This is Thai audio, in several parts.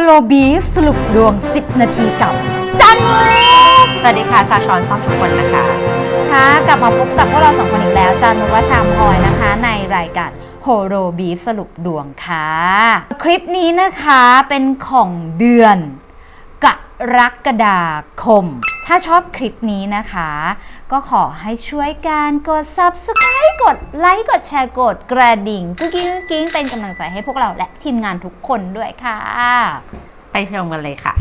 โลบีฟสรุปดวง 10 นาทีกับ จันมุกสวัสดีค่ะ ชาชอนซ่อมทุกคนนะคะค่ะกลับมาพบกับพวกเราสองคนอีกแล้ว จันมุกวชามพลอยนะคะ ในรายการโฮโลบีฟสรุปดวงค่ะ คลิปนี้นะคะเป็นของเดือนกรกฎาคม ถ้าชอบคลิปนี้นะคะ ก็ขอให้ช่วยการกด subscribe กดไลค์กดแชร์กดกระดิ่งกุ๊กกิ๊งกุ๊กกิ๊งเป็นกำลังใจให้พวกเราและทีมงานทุกคนด้วยค่ะ ไปชมกันเลยค่ะ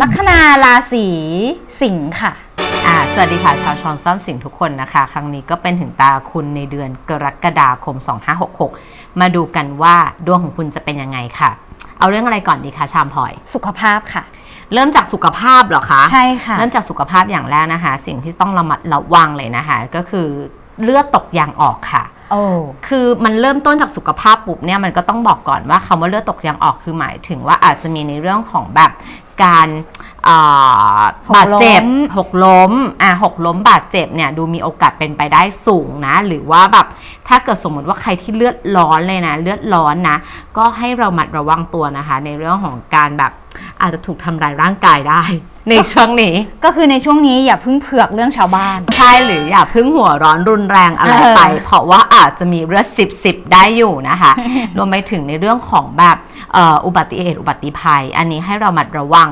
ลัคนาราศีสิงค์ค่ะ อ่าสวัสดีค่ะชาวชอนซ่อมสิ่งทุกคนนะคะ ครั้งนี้ก็เป็นถึงตาคุณในเดือนกรกฎาคม 2566 มาดูกันว่าดวงของคุณจะเป็นยังไงค่ะ เอาเรื่องอะไรก่อนดีคะชามพลอย สุขภาพค่ะ เริ่มจากสุขภาพเหรอคะใช่ค่ะ เริ่มจากสุขภาพอย่างแรกนะคะ สิ่งที่ต้องระมัดระวังเลยนะคะ ก็คือเลือดตกยางออกค่ะโอ้คือมันเริ่มต้นจากสุขภาพปุ๊บเนี่ยมันก็ต้องบอกก่อนว่าคำว่าเลือดตกยางออกคือหมายถึงว่าอาจจะมีในเรื่องของแบบ การอ่าหกล้มบาดเจ็บหกล้มอะหกล้มบาดเจ็บเนี่ยดูมีโอกาสเป็นไปได้สูงนะ หรือว่าแบบถ้าเกิดสมมติว่าใครที่เลือดร้อนเลยนะเลือดร้อนนะ ก็ให้เราหมัดระวังตัวนะคะ ในเรื่องของการแบบอาจจะถูกทำร้ายร่างกายได้ ในช่วงนี้ ก็คือในช่วงนี้อย่าเพิ่งเผือกเรื่องชาวบ้าน ใช่หรืออย่าเพึ่งหัวร้อนรุนแรงอะไรไปเออเพราะว่าอาจจะมีเลือดสิบสิบได้อยู่นะคะรวมไปถึงในเรื่องของแบบเอ่ออุบัติเหตุอุบัติภัย อันนี้ให้เรามัดระวัง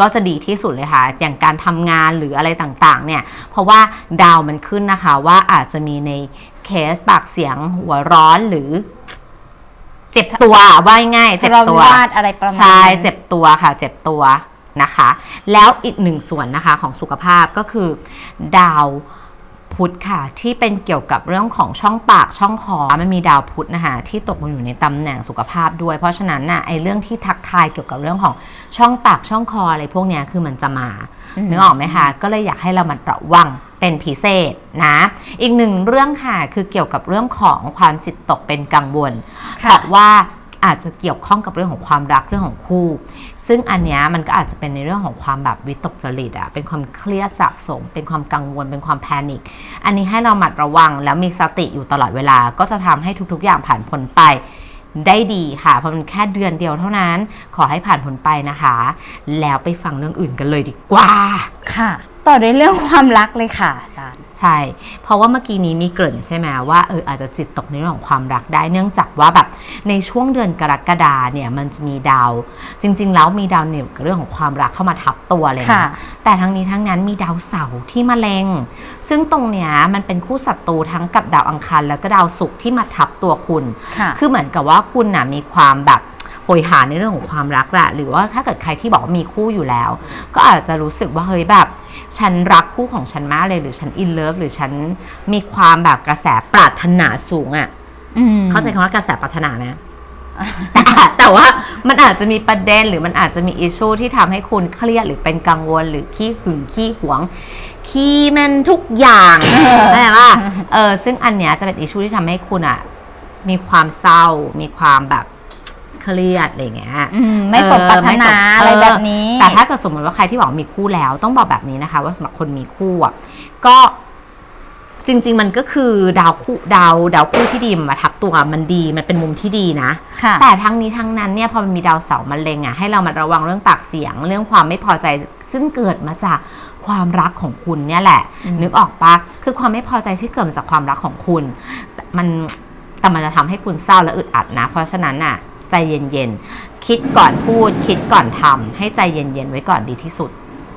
ก็จะดีที่สุดเลยค่ะ อย่างการทำงานหรืออะไรต่างๆ เนี่ย เพราะว่าดาวมันขึ้นนะคะ ว่าอาจจะมีในเคสปากเสียงหัวร้อนหรือ เจ็บตัวว่าง่ายๆเจ็บเราตัววาดอะไรประมาณใช่นั้นเจ็บตัวค่ะ เจ็บตัว นะคะ แล้วอีกหนึ่งส่วนนะคะของสุขภาพก็คือดาวพุธค่ะ ที่เป็นเกี่ยวกับเรื่องของช่องปากช่องคอมันมีดาวพุธนะคะที่ตกมาอยู่ในตำแหน่งสุขภาพด้วย เพราะฉะนั้นน่ะไอ้เรื่องที่ทักทายเกี่ยวกับเรื่องของช่องปากช่องคออะไรพวกเนี้ยคือมันจะมาอืมนึกออกไหมคะก็เลยอยากให้เรามันระวังเป็นพิเศษนะอีกหนึ่งเรื่องค่ะคือเกี่ยวกับเรื่องของความจิตตกเป็นกังวลค่ะบอกว่า อาจจะเกี่ยวข้องกับเรื่องของความรักเรื่องของคู่ ซึ่งอันเนี้ยมันก็อาจจะเป็นในเรื่องของความแบบวิตกจริตอะเป็นความเครียดสะสม เป็นความกังวล เป็นความแพนิค อันนี้ให้เราหมัดระวังแล้วมีสติอยู่ตลอดเวลา ก็จะทำให้ทุกๆอย่างผ่านพ้นไปได้ดีค่ะเพราะมันแค่เดือนเดียวเท่านั้น ขอให้ผ่านพ้นไปนะคะ แล้วไปฟังเรื่องอื่นกันเลยดีกว่าค่ะ ต่อด้วยเรื่องความรักเลยค่ะอาจารย์ ใช่ เพราะว่าเมื่อกี้นี้มีเกริ่นใช่ไหมว่าเอออาจจะจิตตกในเรื่องของความรักได้ เนื่องจากว่าแบบในช่วงเดือนกรกฎาเนี่ยมันจะมีดาว จริง ๆ แล้วมีดาวเหนี่ยวกับเรื่องของความรักเข้ามาทับตัวเลยค่ะนะแต่ทั้งนี้ทั้งนั้นมีดาวเสาร์ที่มาเลงซึ่งตรงเนี้ยมันเป็นคู่ศัตรูทั้งกับดาวอังคารแล้วก็ดาวศุกร์ที่มาทับตัวคุณค่ะคือเหมือนกับว่าคุณน่ะมีความแบบโหยหาในเรื่องของความรักแหละหรือว่าถ้าเกิดใครที่บอกว่ามีคู่อยู่แล้ว ก็อาจจะรู้สึกว่าเฮ้ยแบบ ฉันรักคู่ของฉันมากเลยหรือฉันอินเลิฟหรือฉันมีความแบบกระแสปรารถนาสูงอะ่ะอืมเข้าใจคำว่ากระแสปรารถนาไหมแต่แต่ว่ามันอาจจะมีประเด็นหรือมันอาจจะมีอิชชูที่ทำให้คุณเครียดหรือเป็นกังวลหรือขี้หึงขี้หวง ขี้มันทุกอย่างเข้าใจปะเออซึ่งอันเนี้ยจะเป็นอิชชูที่ทำให้คุณอะมีความเศร้า มีความแบบ เครียดอะไรอย่างเงี้ยอืมไม่สมปรารถเออไม่สนามอะไรแบบนี้ แต่ถ้าเกิดสมมติว่าใครที่บอกว่ามีคู่แล้ว ต้องบอกแบบนี้นะคะ ว่าสำหรับคนมีคู่อะก็จริง ๆ มันก็คือดาวคู่ดาวดาวคู่ที่ดีมาทับตัวมันดีมันเป็นมุมที่ดีนะค่ะแต่ทั้งนี้ทั้งนั้นเนี่ยพอมันมีดาวเสาร์มาเล็งอะให้เรามาระวังเรื่องปากเสียง เรื่องความไม่พอใจซึ่งเกิดมาจากความรักของคุณเนี่ยแหละอืมนึกออกปะคือความไม่พอใจที่เกิดมาจากความรักของคุณแต่มันแต่มันจะทำให้คุณเศร้าและอึดอัดนะ เพราะฉะนั้นน่ะ ใจเย็นๆ คิดก่อนพูด คิดก่อนทำให้ใจเย็นๆ ไว้ก่อนดีที่สุด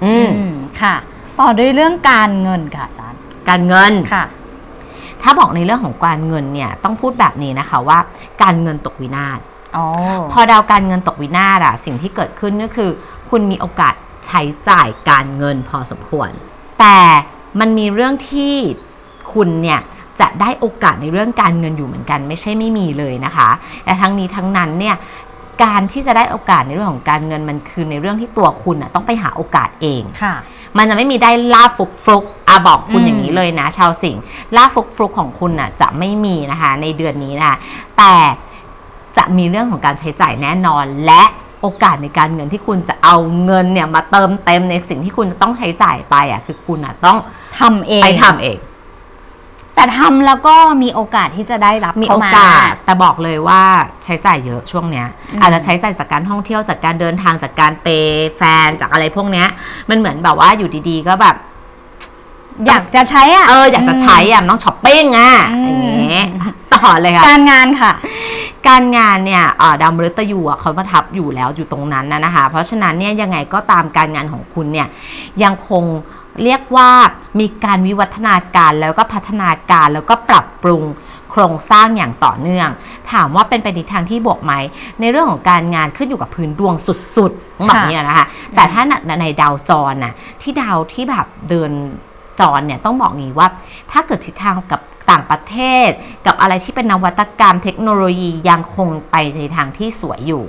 อืมอืมค่ะ ต่อด้วยเรื่องการเงินค่ะอาจารย์ การเงินค่ะ ถ้าบอกในเรื่องของการเงินเนี่ยต้องพูดแบบนี้นะคะว่า การเงินตกวินาศอ๋อพอดาวการเงินตกวินาศอะสิ่งที่เกิดขึ้นก็คือ คุณมีโอกาสใช้จ่ายการเงินพอสมควร แต่มันมีเรื่องที่คุณเนี่ย จะได้โอกาสในเรื่องการเงินอยู่เหมือนกัน ไม่ใช่ไม่มีเลยนะคะแต่ทั้งนี้ทั้งนั้นเนี่ยการที่จะได้โอกาสในเรื่องของการเงินมันคือในเรื่องที่ตัวคุณอะต้องไปหาโอกาสเองค่ะมันจะไม่มีได้ล่าฟุกฟลุกอะบอกคุณอืมอย่างนี้เลยนะ ชาวสิงห์ล่าฟุกฟลุกของคุณน่ะจะไม่มีนะคะในเดือนนี้นะคะแต่จะมีเรื่องของการใช้จ่ายแน่นอนและโอกาสในการเงินที่คุณจะเอาเงินเนี่ยมาเติมเต็มในสิ่งที่คุณจะต้องใช้จ่ายไปอะคือคุณอะต้องทำเองไปทำเอง แต่ทำแล้วก็มีโอกาสที่จะได้รับมีเข้โอกาส แต่บอกเลยว่าใช้จ่ายเยอะช่วงเนี้ยอืมอาจจะใช้จ่ายจากการท่องเที่ยวจากการเดินทางจากการเปย์แฟนจากอะไรพวกเนี้ย มันเหมือนแบบว่าอยู่ดีๆก็แบบ อยากจะใช้อะเอออยากจะใช้อะมันต้องช้อปปิ้งอะอืมอย่างเงี้ยต่อเลยค่ะการงานค่ะ การงานเนี่ยเอ่อดาวมฤตยูอะเขาประทับอยู่แล้วอยู่ตรงนั้นนะนะคะ เพราะฉะนั้นเนี่ยยังไงก็ตามการงานของคุณเนี่ยยังคง เรียกว่ามีการวิวัฒนาการแล้วก็พัฒนาการแล้วก็ปรับปรุงโครงสร้างอย่างต่อเนื่อง ถามว่าเป็นไปในทางที่บวกไหม ในเรื่องของการงานขึ้นอยู่กับพื้นดวงสุดๆแบบเนี้ยนะคะแต่ถ้าในดาวจรน่ะที่ดาวที่แบบเดินจรเนี่ยต้องบอกงี้ว่าถ้าเกิดทิศทางกับต่างประเทศ กับอะไรที่เป็นนวัตกรรมเทคโนโลยียังคงไปในทางที่สวยอยู่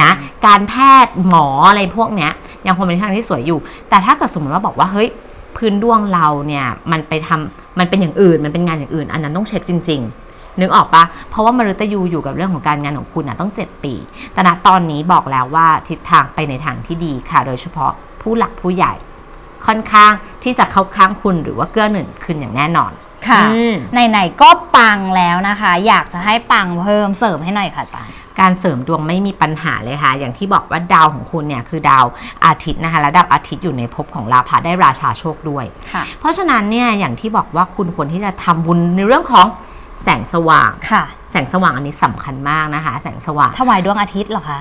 นะการแพทย์หมออะไรพวกเนี้ย ยังคงเป็นทางที่สวยอยู่ แต่ถ้าเกิดสมมติว่าบอกว่าเฮ้ยพื้นดวงเราเนี่ยมันไปทำมันเป็นอย่างอื่น มันเป็นงานอย่างอื่น อันนั้นต้องเช็คจริง ๆนึกออกปะเพราะว่ามฤตยูอยู่กับเรื่องของการงานของคุณนะต้อง 7 ปี แต่ณตอนนี้บอกแล้วว่าทิศทางไปในทางที่ดีค่ะ โดยเฉพาะผู้หลักผู้ใหญ่ ค่อนข้างที่จะเข้าข้างคุณหรือว่าเกื้อหนุนคุณอย่างแน่นอน ค่ะอืมไหนๆก็ปังแล้วนะคะ อยากจะให้ปังเพิ่มเสริมให้หน่อยค่ะอาจารย์การเสริมดวงไม่มีปัญหาเลยค่ะ อย่างที่บอกว่าดาวของคุณเนี่ยคือดาวอาทิตย์นะคะและดาวอาทิตย์อยู่ในภพของราพะได้ราชาโชคด้วยค่ะเพราะฉะนั้นเนี่ยอย่างที่บอกว่าคุณควรที่จะทำบุญในเรื่องของแสงสว่างค่ะ แสงสว่างอันนี้สำคัญมากนะคะ แสงสว่างถวายดวงอาทิตย์เหรอคะ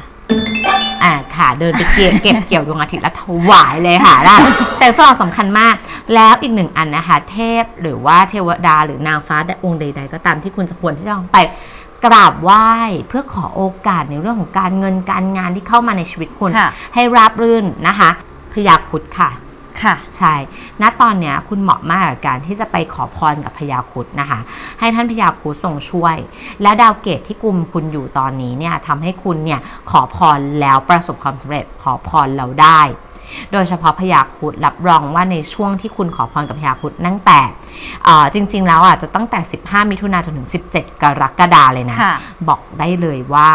อ่าค่ะ เดินไปเก็บเก็บเกี่ยวดวงอาทิตย์แล้วถวายเลยค่ะได้แสงสว่างสำคัญมาก แล้วอีกหนึ่งอันนะคะ เทพหรือว่าเทวดาหรือนางฟ้าองค์ใด ๆ ก็ตามที่คุณจะควรที่จะต้องไป กราบไหว้เพื่อขอโอกาสในเรื่องของการเงินการงานที่เข้ามาในชีวิตคุณค่ะให้ราบรื่นนะคะพยาครุดค่ะ ค่ะ ใช่ ณ ตอนเนี้ยคุณเหมาะมากกับการที่จะไปขอพรกับพญาครุดนะคะ ให้ท่านพญาครุดทรงช่วย และดาวเกตที่กุมคุณอยู่ตอนนี้เนี่ยทำให้คุณเนี่ยขอพรแล้วประสบความสำเร็จขอพรแล้วได้ โดยเฉพาะพญาครุดรับรองว่าในช่วงที่คุณขอพรกับพญาครุดตั้งแต่เอ่อจริง ๆ แล้วอะจะตั้งแต่ 15 มิถุนายนจนถึง 17 กรกฎาเลยนะค่ะบอกได้เลยว่า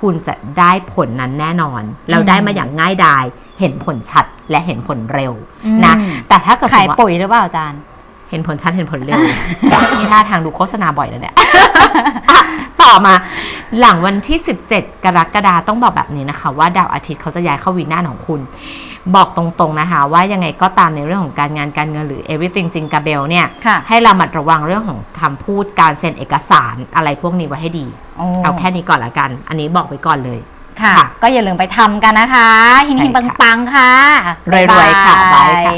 คุณจะได้ผลนั้นแน่นอนแล้วได้มาอย่างง่ายดาย เห็นผลชัดและเห็นผลเร็วนะอืมแต่ถ้าเกิดสมขายมติว่าปุ๋ยหรือเปล่าอาจารย์ เห็นผลชัดเห็นผลเร็วนี่ท่าทางดูโฆษณาบ่อยแล้วเนี่ยอะต่อมา หลังวันที่ 17 กรกฎาต้องบอกแบบนี้นะคะ ว่าดาวอาทิตย์เขาจะย้ายเข้าวีนาศของคุณ บอกตรงๆนะคะ ว่ายังไงก็ตามในเรื่องของการงานการเงินหรือ everything จริงกาเบลเนี่ยค่ะให้เรามัดระวังเรื่องของคำพูดการเซ็นเอกสารอะไรพวกนี้ไว้ให้ดี เอาแค่นี้ก่อนละกัน อันนี้บอกไว้ก่อนเลยค่ะค่ะก็อย่าลืมไปทำกันนะคะ หิงใช่หิงค่ะปังๆ ค่ะรวยๆค่ะบ๊ายบายบาค่ะย